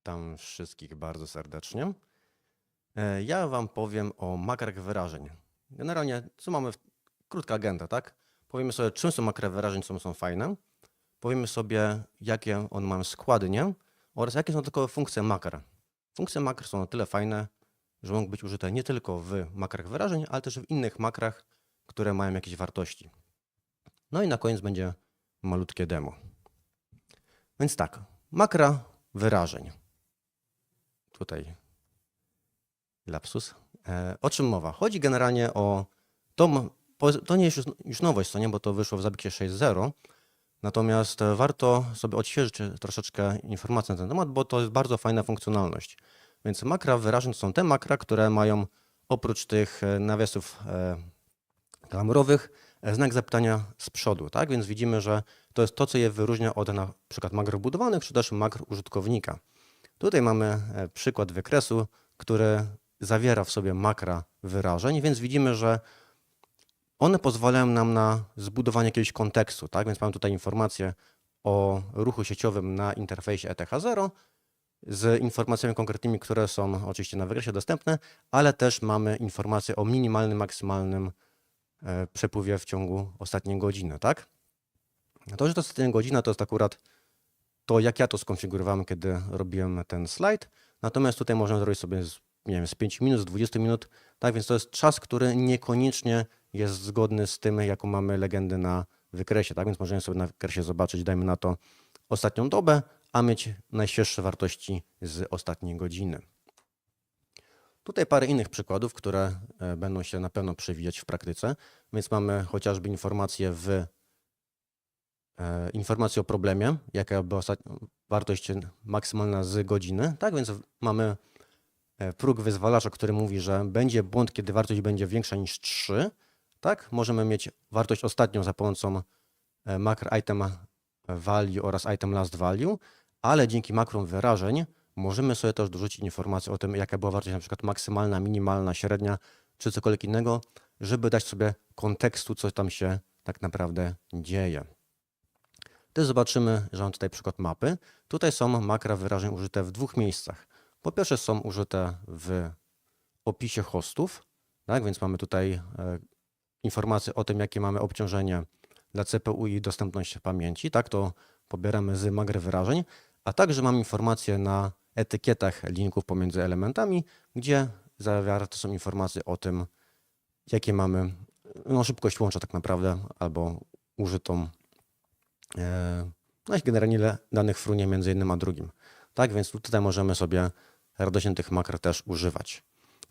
Witam wszystkich bardzo serdecznie. E, Ja Wam powiem o makrach wyrażeń. Generalnie, co mamy? W... Krótka agenda, tak? Powiemy sobie, czym są makra wyrażeń, czym są fajne. Powiemy sobie, jakie one mają składnie oraz jakie są tylko funkcje makr. Funkcje makr są na tyle fajne, że mogą być użyte nie tylko w makrach wyrażeń, ale też w innych makrach, które mają jakieś wartości. No i na koniec będzie malutkie demo. Więc tak, makra wyrażeń. Tutaj lapsus. E, o czym mowa? Chodzi generalnie o. To, to nie jest już, już nowość, co nie, bo to wyszło w Zabiksie 6.0. Natomiast e, warto sobie odświeżyć e, troszeczkę informacji na ten temat, bo to jest bardzo fajna funkcjonalność. Więc makra wyrażeń to są te makra, które mają oprócz tych nawiasów klamurowych znak zapytania z przodu, tak? Więc widzimy, że to jest to, co je wyróżnia od na przykład makr budowanych, czy też makr użytkownika. Tutaj mamy e, przykład wykresu, który zawiera w sobie makra wyrażeń, więc widzimy, że one pozwalają nam na zbudowanie jakiegoś kontekstu, tak? Więc mamy tutaj informację o ruchu sieciowym na interfejsie E ETH0 z informacjami konkretnymi, które są oczywiście na wykresie dostępne, ale też mamy informację o minimalnym, maksymalnym e, przepływie w ciągu ostatniej godziny, tak? To, że to ostatnia godzina, to jest akurat to, jak ja to skonfigurowałem, kiedy robiłem ten slajd. Natomiast tutaj można zrobić sobie z, nie wiem, z 5 minut, z 20 minut, tak? Więc to jest czas, który niekoniecznie jest zgodny z tym, jaką mamy legendę na wykresie, tak? Więc możemy sobie na wykresie zobaczyć, dajmy na to ostatnią dobę, a mieć najświeższe wartości z ostatniej godziny. Tutaj parę innych przykładów, które e, będą się na pewno przewijać w praktyce. Więc mamy chociażby informacje w e, informację o problemie, jaka była wartość maksymalna z godziny. Tak więc mamy e, próg wyzwalacza, który mówi, że będzie błąd, kiedy wartość będzie większa niż 3. Tak, możemy mieć wartość ostatnią za pomocą e, makr item value oraz item last value, ale dzięki makrom wyrażeń możemy sobie też dorzucić informację o tym, jaka była wartość na przykład maksymalna, minimalna, średnia, czy cokolwiek innego, żeby dać sobie kontekstu, co tam się tak naprawdę dzieje. Zobaczymy, że mam tutaj przykład mapy. Tutaj są makra wyrażeń użyte w dwóch miejscach. Po pierwsze są użyte w opisie hostów, tak? więc mamy tutaj e, informacje o tym, jakie mamy obciążenie dla CPU i dostępność pamięci. Tak, to pobieramy z magry wyrażeń, a także mam informacje na etykietach linków pomiędzy elementami, gdzie zawarte są informacje o tym, jakie mamy no, szybkość łącza tak naprawdę, albo użytą no i generalnie danych frunie między jednym a drugim. Tak, więc tutaj możemy sobie radośnie tych makr też używać.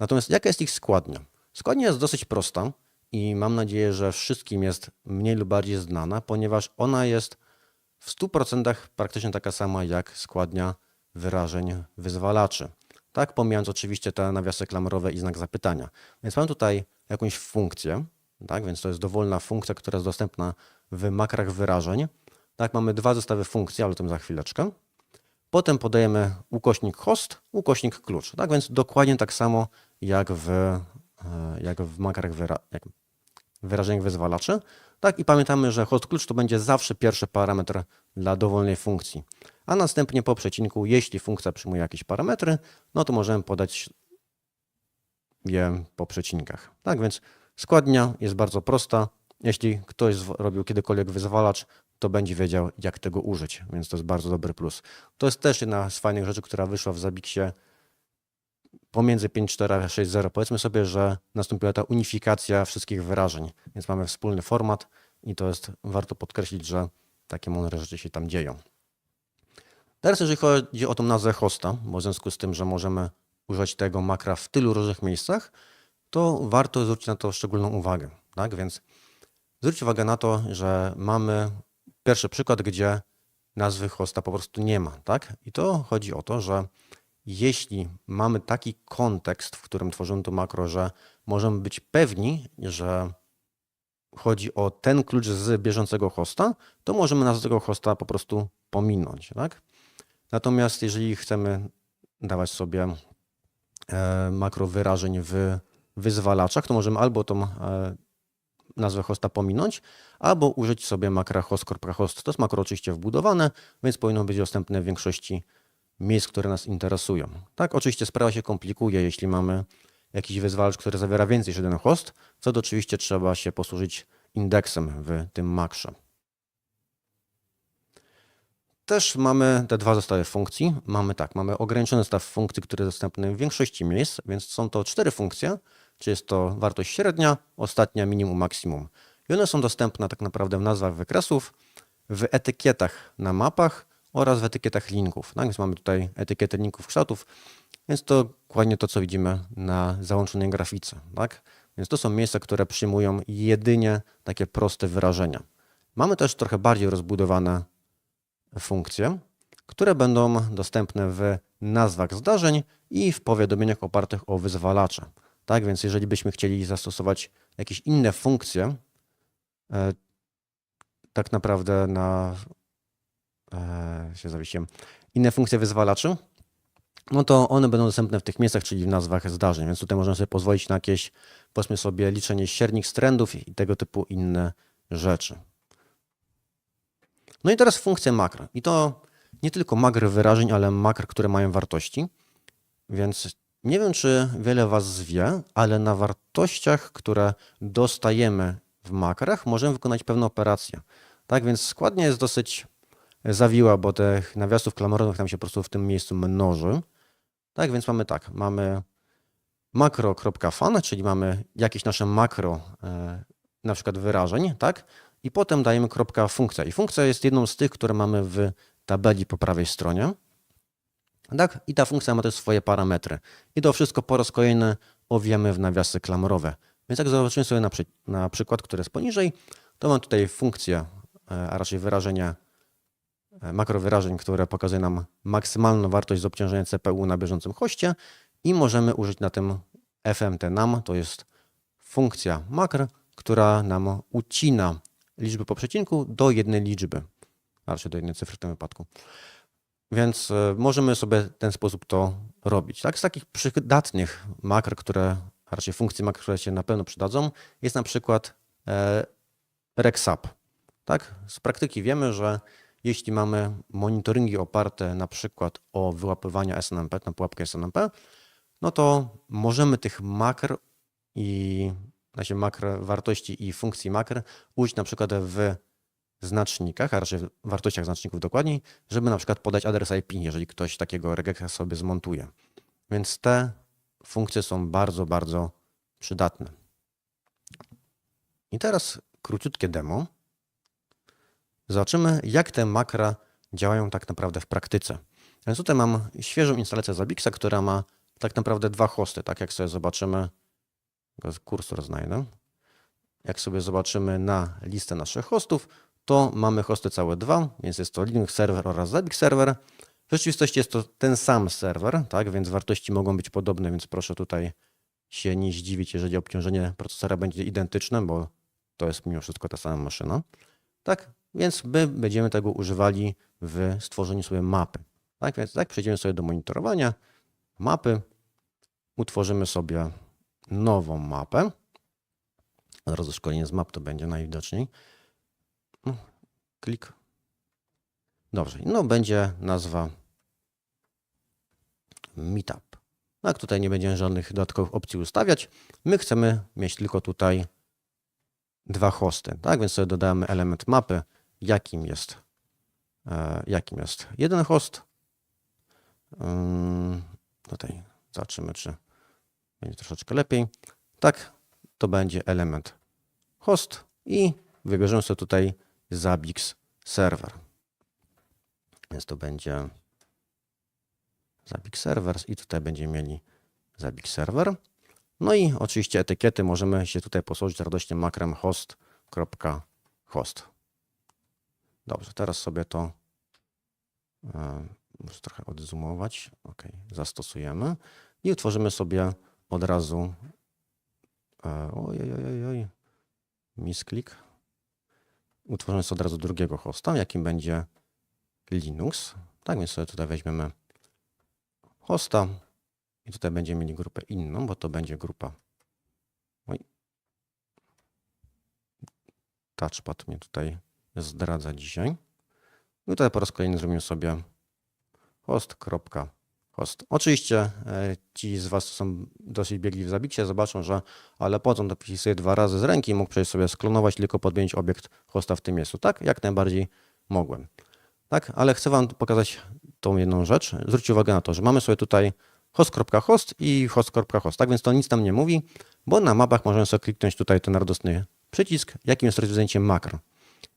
Natomiast jaka jest ich składnia? Składnia jest dosyć prosta i mam nadzieję, że wszystkim jest mniej lub bardziej znana, ponieważ ona jest w 100% praktycznie taka sama jak składnia wyrażeń wyzwalaczy. Tak, pomijając oczywiście te nawiasy klamerowe i znak zapytania. Więc mam tutaj jakąś funkcję, tak, więc to jest dowolna funkcja, która jest dostępna w makrach wyrażeń. Tak, mamy dwa zestawy funkcji, ale o tym za chwileczkę. Potem podajemy ukośnik host, ukośnik klucz. Tak więc dokładnie tak samo jak w, e, jak w makrach wyra jak wyrażeniach wyzwalaczy. Tak i pamiętamy, że host klucz to będzie zawsze pierwszy parametr dla dowolnej funkcji. A następnie po przecinku, jeśli funkcja przyjmuje jakieś parametry, no to możemy podać je po przecinkach. Tak więc składnia jest bardzo prosta. Jeśli ktoś robił kiedykolwiek wyzwalacz, to będzie wiedział, jak tego użyć, więc to jest bardzo dobry plus. To jest też jedna z fajnych rzeczy, która wyszła w Zabiksie pomiędzy 5.4 a 6.0. Powiedzmy sobie, że nastąpiła ta unifikacja wszystkich wyrażeń, więc mamy wspólny format i to jest, warto podkreślić, że takie mądre rzeczy się tam dzieją. Teraz jeżeli chodzi o tą nazwę hosta, bo w związku z tym, że możemy używać tego makra w tylu różnych miejscach, to warto zwrócić na to szczególną uwagę. Tak? Więc zwróćcie uwagę na to, że mamy pierwszy przykład, gdzie nazwy hosta po prostu nie ma. Tak? I to chodzi o to, że jeśli mamy taki kontekst, w którym tworzymy to makro, że możemy być pewni, że chodzi o ten klucz z bieżącego hosta, to możemy nazwę tego hosta po prostu pominąć. Tak? Natomiast jeżeli chcemy dawać sobie e, makro wyrażeń w wyzwalaczach, to możemy albo tą e, nazwę hosta pominąć, albo użyć sobie makra host.host. To jest makro oczywiście wbudowane, więc powinno być dostępne w większości miejsc, które nas interesują. Tak, oczywiście sprawa się komplikuje, jeśli mamy jakiś wyzwalacz, który zawiera więcej niż jeden host, co to oczywiście trzeba się posłużyć indeksem w tym makrze. Też mamy te dwa zestawy funkcji. Mamy tak, mamy ograniczony zestaw funkcji, który jest dostępny w większości miejsc, więc są to cztery funkcje, czy jest to wartość średnia, ostatnia, minimum, maksimum. I one są dostępne tak naprawdę w nazwach wykresów, w etykietach na mapach oraz w etykietach linków. Tak, więc mamy tutaj etykiety linków kształtów, więc to dokładnie to, co widzimy na załączonej grafice. Tak? Więc to są miejsca, które przyjmują jedynie takie proste wyrażenia. Mamy też trochę bardziej rozbudowane funkcje, które będą dostępne w nazwach zdarzeń i w powiadomieniach opartych o wyzwalacze. Tak więc, jeżeli byśmy chcieli zastosować jakieś inne funkcje, e, tak naprawdę na e, się zawiesiłem, inne funkcje wyzwalaczy, no to one będą dostępne w tych miejscach, czyli w nazwach zdarzeń. Więc tutaj możemy sobie pozwolić na jakieś, powiedzmy sobie, liczenie średnich z trendów i tego typu inne rzeczy. No i teraz funkcje makro. I to nie tylko makr wyrażeń, ale makr, które mają wartości. Więc nie wiem, czy wiele Was wie, ale na wartościach, które dostajemy w makrach, możemy wykonać pewne operacje. Tak więc składnia jest dosyć zawiła, bo tych nawiasów klamorowych nam się po prostu w tym miejscu mnoży. Tak więc mamy tak, mamy makro.fan, czyli mamy jakieś nasze makro, e, na przykład wyrażeń, tak? I potem dajemy kropka funkcja. I funkcja jest jedną z tych, które mamy w tabeli po prawej stronie. Tak? I ta funkcja ma też swoje parametry. I to wszystko po raz kolejny owiemy w nawiasy klamrowe. Więc jak zobaczymy sobie na, przy, na przykład, który jest poniżej, to mam tutaj funkcję, e, a raczej wyrażenie, e, makrowyrażeń, które pokazuje nam maksymalną wartość z obciążenia CPU na bieżącym hoście i możemy użyć na tym fmt_num, to jest funkcja makr, która nam ucina liczby po przecinku do jednej liczby, a raczej do jednej cyfry w tym wypadku. Więc e, możemy sobie w ten sposób to robić. Tak? Z takich przydatnych makr, które, raczej funkcji makr, które się na pewno przydadzą, jest na przykład e, RexUp. Tak? Z praktyki wiemy, że jeśli mamy monitoringi oparte na przykład o wyłapywanie SNMP, na pułapkę SNMP, no to możemy tych makr i znaczy makr wartości i funkcji makr użyć na przykład w znacznikach, a raczej wartościach znaczników dokładniej, żeby na przykład podać adres IP, jeżeli ktoś takiego regexa sobie zmontuje. Więc te funkcje są bardzo, bardzo przydatne. I teraz króciutkie demo. Zobaczymy, jak te makra działają tak naprawdę w praktyce. Więc tutaj mam świeżą instalację Zabixa, która ma tak naprawdę dwa hosty. Tak jak sobie zobaczymy, kursor znajdę. Jak sobie zobaczymy na listę naszych hostów, to mamy hosty całe dwa, więc jest to Linux Server oraz Zabbix Server. W rzeczywistości jest to ten sam serwer, tak, więc wartości mogą być podobne, więc proszę tutaj się nie zdziwić, jeżeli obciążenie procesora będzie identyczne, bo to jest mimo wszystko ta sama maszyna. Tak, więc my będziemy tego używali w stworzeniu sobie mapy. Tak, więc tak, przejdziemy sobie do monitorowania mapy, utworzymy sobie nową mapę. Od razu szkolenie z map to będzie najwidoczniej. No, klik. Dobrze, no będzie nazwa Meetup. Jak tutaj nie będziemy żadnych dodatkowych opcji ustawiać. My chcemy mieć tylko tutaj dwa hosty, tak? Więc sobie dodamy element mapy, jakim jest, e, jakim jest jeden host. Um, tutaj zobaczymy, czy będzie troszeczkę lepiej. Tak, to będzie element host i wybierzemy sobie tutaj Zabix server. Więc to będzie Zabix servers i tutaj będziemy mieli Zabix server. No i oczywiście etykiety możemy się tutaj posłużyć radośnie makrem host.host. Dobrze, teraz sobie to e, muszę trochę odzoomować. OK, zastosujemy i utworzymy sobie od razu. E, ojej, ojej, oj. Misklik. Utworzymy sobie od razu drugiego hosta, jakim będzie Linux. Tak więc sobie tutaj weźmiemy hosta i tutaj będziemy mieli grupę inną, bo to będzie grupa. Oj. Touchpad mnie tutaj zdradza dzisiaj. I tutaj po raz kolejny zrobimy sobie Oczywiście e, ci z Was, co są dosyć biegli w zabicie, zobaczą, że ale po co on wpisuje dwa razy z ręki, mógł przecież sobie sklonować, tylko podmienić obiekt hosta w tym miejscu. Tak, jak najbardziej mogłem. Tak, ale chcę Wam pokazać tą jedną rzecz. Zwróćcie uwagę na to, że mamy sobie tutaj host.host i host.host. Tak więc to nic nam nie mówi, bo na mapach możemy sobie kliknąć tutaj ten radosny przycisk, jakim jest rozwinięcie makro.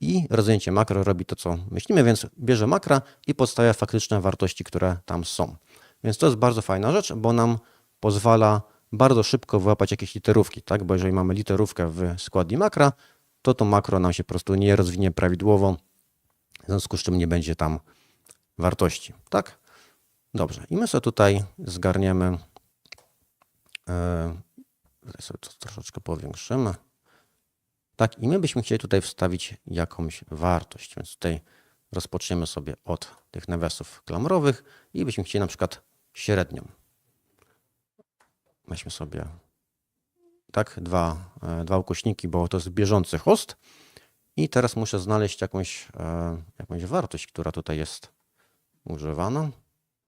I rozwinięcie makro robi to, co myślimy, więc bierze makra i podstawia faktyczne wartości, które tam są. Więc to jest bardzo fajna rzecz, bo nam pozwala bardzo szybko wyłapać jakieś literówki, tak? Bo jeżeli mamy literówkę w składni makra, to to makro nam się po prostu nie rozwinie prawidłowo, w związku z czym nie będzie tam wartości, tak? Dobrze, i my sobie tutaj zgarniemy, tutaj sobie to troszeczkę powiększymy. Tak, i my byśmy chcieli tutaj wstawić jakąś wartość, więc tutaj rozpoczniemy sobie od tych nawiasów klamrowych i byśmy chcieli na przykład średnią. Weźmy sobie tak, dwa, e, dwa ukośniki, bo to jest bieżący host. I teraz muszę znaleźć jakąś, e, jakąś wartość, która tutaj jest używana.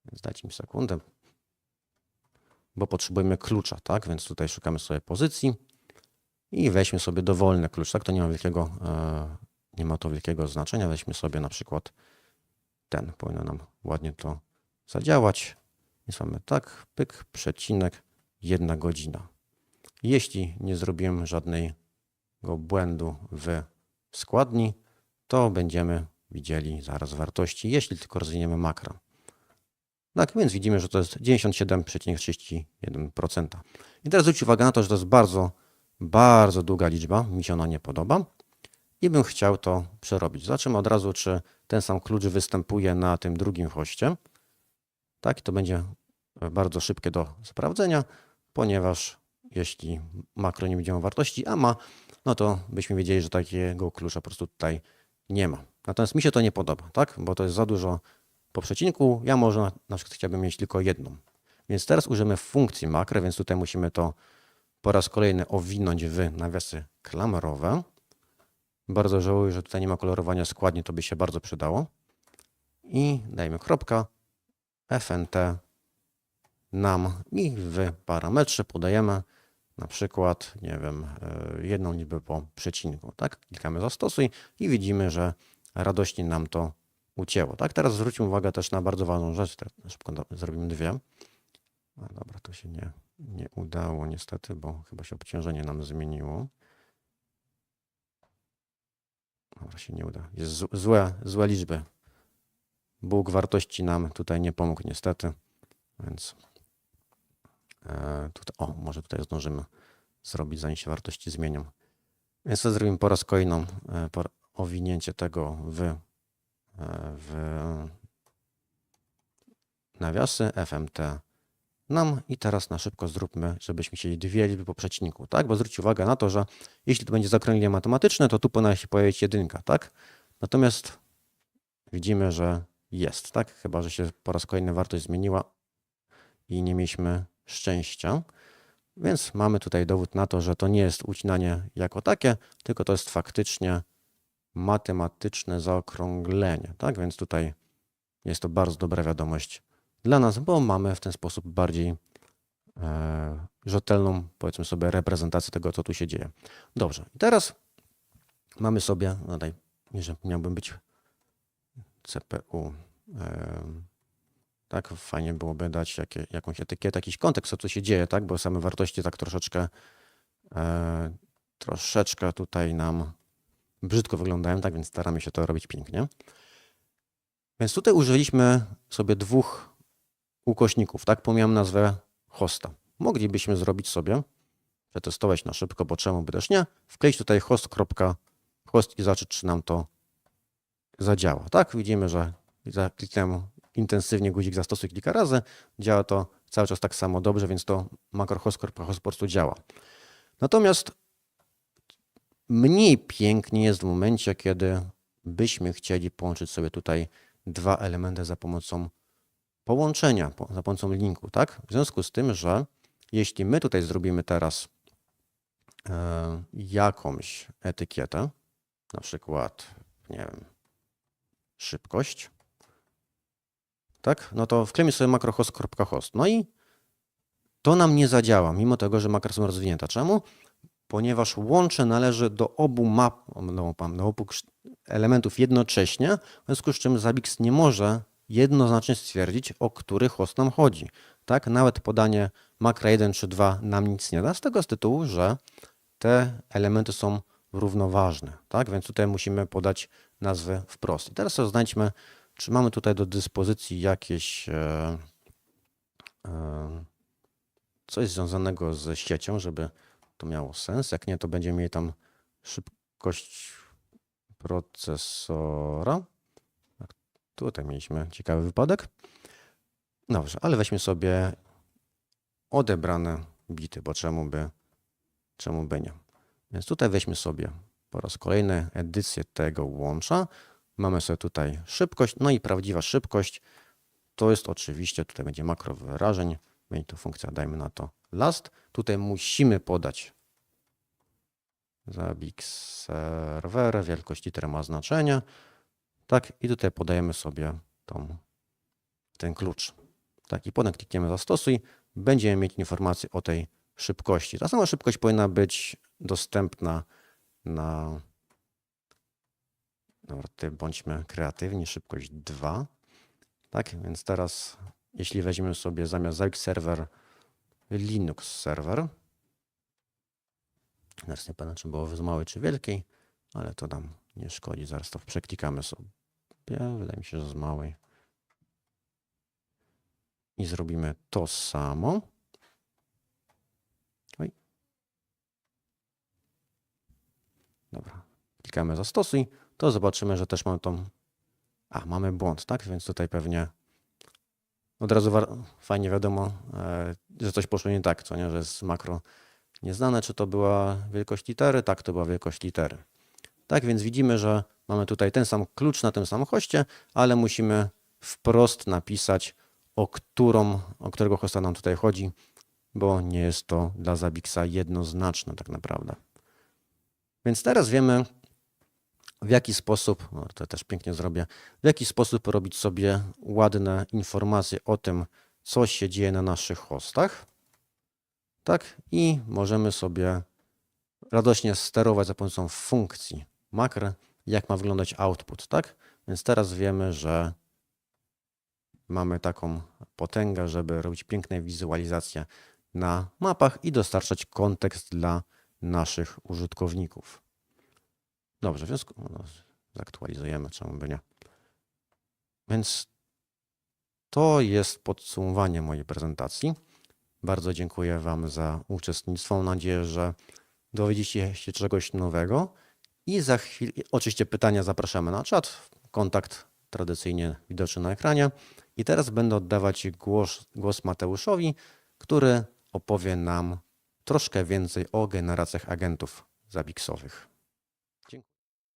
Więc dajcie mi sekundę, bo potrzebujemy klucza, tak? Więc tutaj szukamy sobie pozycji i weźmy sobie dowolny klucz, tak? To nie ma wielkiego, e, nie ma to wielkiego znaczenia. Weźmy sobie na przykład ten, powinno nam ładnie to zadziałać. Więc mamy tak, pyk, przecinek, jedna godzina. Jeśli nie zrobiłem żadnego błędu w składni, to będziemy widzieli zaraz wartości, jeśli tylko rozwiniemy makra. Tak, więc widzimy, że to jest 97,31%. I teraz zwróćcie uwagę na to, że to jest bardzo, bardzo długa liczba, mi się ona nie podoba i bym chciał to przerobić. Zobaczymy od razu, czy ten sam klucz występuje na tym drugim hoście. Tak, to będzie bardzo szybkie do sprawdzenia, ponieważ jeśli makro nie będzie miało wartości, a ma, no to byśmy wiedzieli, że takiego klucza po prostu tutaj nie ma. Natomiast mi się to nie podoba, tak? Bo to jest za dużo po przecinku. Ja może na, na przykład chciałbym mieć tylko jedną. Więc teraz użyjemy funkcji makro, więc tutaj musimy to po raz kolejny owinąć w nawiasy klamrowe. Bardzo żałuję, że tutaj nie ma kolorowania składni, to by się bardzo przydało. I dajmy kropka, fnt nam i w parametrze podajemy na przykład, nie wiem, e, jedną liczbę po przecinku, tak? Klikamy zastosuj i widzimy, że radośnie nam to ucięło, tak? Teraz zwróćmy uwagę też na bardzo ważną rzecz, teraz szybko zrobimy dwie. A dobra, to się nie, nie udało niestety, bo chyba się obciążenie nam zmieniło. Dobra, się nie uda. Jest złe, złe liczby. Bóg wartości nam tutaj nie pomógł niestety, więc e, tutaj, o, może tutaj zdążymy zrobić, zanim się wartości zmienią. Więc to zrobimy po raz kolejny e, po- owinięcie tego w, e, w nawiasy fmt nam i teraz na szybko zróbmy, żebyśmy chcieli dwie liczby po przecinku, tak? Bo zwróćcie uwagę na to, że jeśli to będzie zaokrąglenie matematyczne, to tu powinna się pojawić jedynka, tak? Natomiast widzimy, że jest, tak? Chyba, że się po raz kolejny wartość zmieniła i nie mieliśmy szczęścia. Więc mamy tutaj dowód na to, że to nie jest ucinanie jako takie, tylko to jest faktycznie matematyczne zaokrąglenie, tak? Więc tutaj jest to bardzo dobra wiadomość dla nas, bo mamy w ten sposób bardziej e, rzetelną, powiedzmy sobie, reprezentację tego, co tu się dzieje. Dobrze, i teraz mamy sobie, no tutaj, że miałbym być CPU. Tak, fajnie byłoby dać jakie, jakąś etykietę, jakiś kontekst, co tu się dzieje, tak, bo same wartości tak troszeczkę, e, troszeczkę tutaj nam brzydko wyglądają, tak, więc staramy się to robić pięknie. Więc tutaj użyliśmy sobie dwóch ukośników, tak? Pomijam nazwę hosta. Moglibyśmy zrobić sobie, przetestować na szybko, bo czemu by też nie, wkleić tutaj host.host i zobaczyć, czy nam to zadziała, tak? Widzimy, że kliknąłem intensywnie guzik zastosuj kilka razy, działa to cały czas tak samo dobrze, więc to makro host.host po prostu działa. Natomiast mniej pięknie jest w momencie, kiedy byśmy chcieli połączyć sobie tutaj dwa elementy za pomocą połączenia, po- za pomocą linku, tak? W związku z tym, że jeśli my tutaj zrobimy teraz e, jakąś etykietę, na przykład, nie wiem, szybkość, tak? No to wklejmy sobie makrohost.host. No i to nam nie zadziała, mimo tego, że makra są rozwinięte. Czemu? Ponieważ łącze należy do obu map, no, do obu elementów jednocześnie, w związku z czym Zabbix nie może jednoznacznie stwierdzić, o który host nam chodzi. Tak? Nawet podanie makra 1 czy 2 nam nic nie da, z tego z tytułu, że te elementy są równoważne. Tak? Więc tutaj musimy podać nazwę wprost. I teraz znajdźmy, czy mamy tutaj do dyspozycji jakieś e, e, coś związanego ze siecią, żeby to miało sens. Jak nie, to będziemy mieli tam szybkość procesora. Tak, Tutaj mieliśmy ciekawy wypadek. Dobrze, ale weźmy sobie odebrane bity, bo czemu by, czemu by nie. Więc tutaj weźmy sobie po raz kolejny edycję tego łącza. Mamy sobie tutaj szybkość, no i prawdziwa szybkość to jest oczywiście, tutaj będzie makro wyrażeń, będzie to funkcja, dajmy na to last. Tutaj musimy podać zabik serwer, wielkość litery ma znaczenie. Tak, i tutaj podajemy sobie tą, ten klucz. Tak, i potem klikniemy zastosuj, będziemy mieć informację o tej szybkości. Ta sama szybkość powinna być dostępna na. Dobra, tutaj bądźmy kreatywni, szybkość 2. Tak, więc teraz, jeśli weźmiemy sobie zamiast Zalik serwer Linux serwer, teraz nie pamiętam, czy było z małej, czy wielkiej, ale to nam nie szkodzi. Zaraz to przeklikamy sobie. Wydaje mi się, że z małej. I zrobimy to samo. Oj. Dobra. Klikamy zastosuj, to zobaczymy, że też mamy tą. A, mamy błąd, tak? Więc tutaj pewnie od razu fajnie wiadomo, e, że coś poszło nie tak, co nie, że jest makro nieznane, czy to była wielkość litery. Tak, to była wielkość litery. Tak więc widzimy, że mamy tutaj ten sam klucz na tym samym hoście, ale musimy wprost napisać, o którą, o którego hosta nam tutaj chodzi, bo nie jest to dla Zabixa jednoznaczne tak naprawdę. Więc teraz wiemy, w jaki sposób, to też pięknie zrobię, w jaki sposób robić sobie ładne informacje o tym, co się dzieje na naszych hostach. Tak, i możemy sobie radośnie sterować za pomocą funkcji makr, jak ma wyglądać output, tak? Więc teraz wiemy, że mamy taką potęgę, żeby robić piękne wizualizacje na mapach i dostarczać kontekst dla naszych użytkowników. Dobrze, w związku no, zaktualizujemy, czemu by nie. Więc to jest podsumowanie mojej prezentacji. Bardzo dziękuję Wam za uczestnictwo. Mam nadzieję, że dowiedzieliście się czegoś nowego. I za chwilę, oczywiście pytania zapraszamy na czat, kontakt tradycyjnie widoczny na ekranie. I teraz będę oddawać głos, głos Mateuszowi, który opowie nam troszkę więcej o generacjach agentów zabiksowych.